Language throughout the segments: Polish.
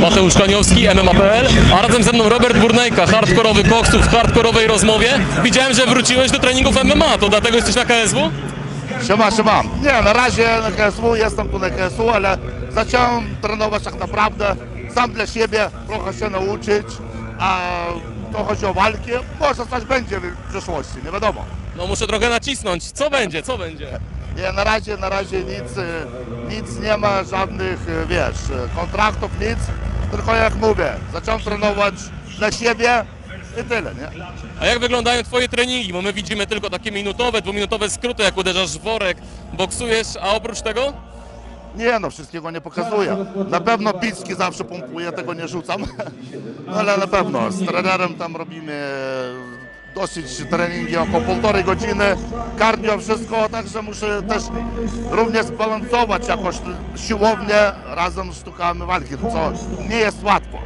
Mateusz Kaniowski, MMA.pl, a razem ze mną Robert Burnejka, hardkorowy koksów w hardkorowej rozmowie. Widziałem, że wróciłeś do treningów MMA, to dlatego jesteś na KSW? Siema, siema. Nie, na razie na KSW, jestem tu na KSW, ale zacząłem trenować tak naprawdę sam dla siebie, trochę się nauczyć, a to chodzi o walki, może coś będzie w przyszłości, nie wiadomo. No muszę trochę nacisnąć. Co będzie, co będzie? Nie, na razie, na razie nic, e, nic nie ma, żadnych, e, wiesz, e, kontraktów, nic, tylko jak mówię, zacząłem trenować dla siebie i tyle, nie? A jak wyglądają twoje treningi? Bo my widzimy tylko takie minutowe, dwuminutowe skróty, jak uderzasz w worek, boksujesz, a oprócz tego? Nie no, wszystkiego nie pokazuję. Na pewno picki zawsze pompuję, tego nie rzucam. Ale na pewno z trenerem tam robimy dosyć treningi, około półtorej godziny, cardio, wszystko, także muszę też również zbalansować jakoś siłownię razem z sztukami walki, co nie jest łatwo.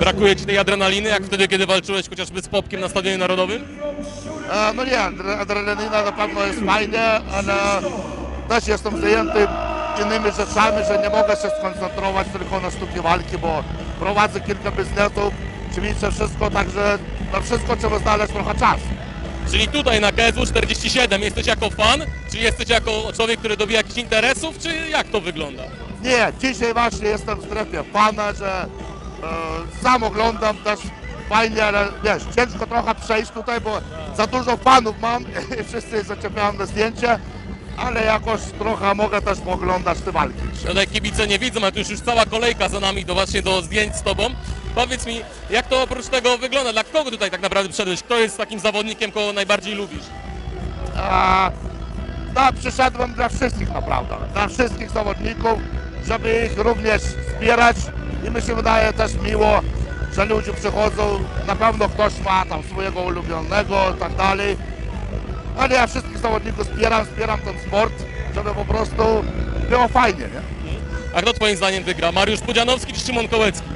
Brakuje ci tej adrenaliny, jak wtedy, kiedy walczyłeś chociażby z Popkiem na Stadionie Narodowym? E, No nie, adre- adrenalina na pewno jest fajnie, ale też jestem zajęty innymi rzeczami, że nie mogę się skoncentrować tylko na sztuki walki, bo prowadzę kilka biznesów, ćwiczę wszystko, także na wszystko trzeba znaleźć trochę czasu. Czyli tutaj na KSW 47 jesteś jako fan, czy jesteś jako człowiek, który dobija jakichś interesów, czy jak to wygląda? Nie, dzisiaj właśnie jestem w strefie pana, że e, sam oglądam też fajnie, ale wiesz, ciężko trochę przejść tutaj, bo za dużo fanów mam i wszyscy zaczepiają na zdjęcie, ale jakoś trochę mogę też pooglądać te walki. Tutaj kibice nie widzą, ale tu już, już cała kolejka za nami do właśnie do zdjęć z tobą. Powiedz mi, jak to oprócz tego wygląda? Dla kogo tutaj tak naprawdę przyszedłeś? Kto jest takim zawodnikiem, kogo najbardziej lubisz? A, no, przyszedłem dla wszystkich naprawdę, dla wszystkich zawodników, żeby ich również wspierać i mi się wydaje też miło, że ludzie przychodzą, na pewno ktoś ma tam swojego ulubionego i tak dalej, ale ja wszystkich zawodników wspieram, wspieram ten sport, żeby po prostu było fajnie, nie? A kto twoim zdaniem wygra? Mariusz Pudzianowski czy Szymon Kołecki?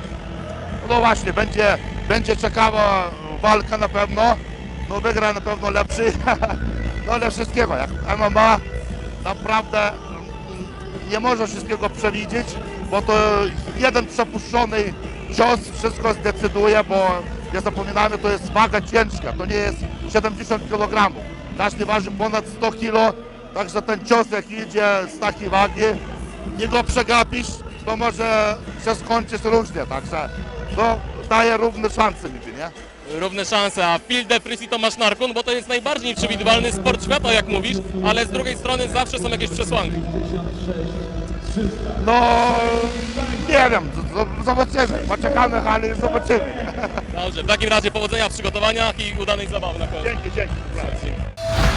No właśnie, będzie, będzie ciekawa walka na pewno. No wygra na pewno lepszy. No ale wszystkiego, jak MMA naprawdę nie może wszystkiego przewidzieć, bo to jeden przepuszczony cios wszystko zdecyduje, bo nie zapominamy, to jest waga ciężka, to nie jest 70 kg. Każdy waży ponad 100 kg, także ten cios jak idzie z takiej wagi, nie go przegapisz, to może się skończyć różnie, także to daje równe szanse niby, nie? Równe szanse, a Phil Defrys i Tomasz Narkun, bo to jest najbardziej nieprzewidywalny sport świata, jak mówisz, ale z drugiej strony zawsze są jakieś przesłanki. No, nie wiem, zobaczymy, poczekamy, ale zobaczymy. Dobrze, w takim razie powodzenia w przygotowaniach i udanej zabawy na koniec. Dzięki, dzięki. Thank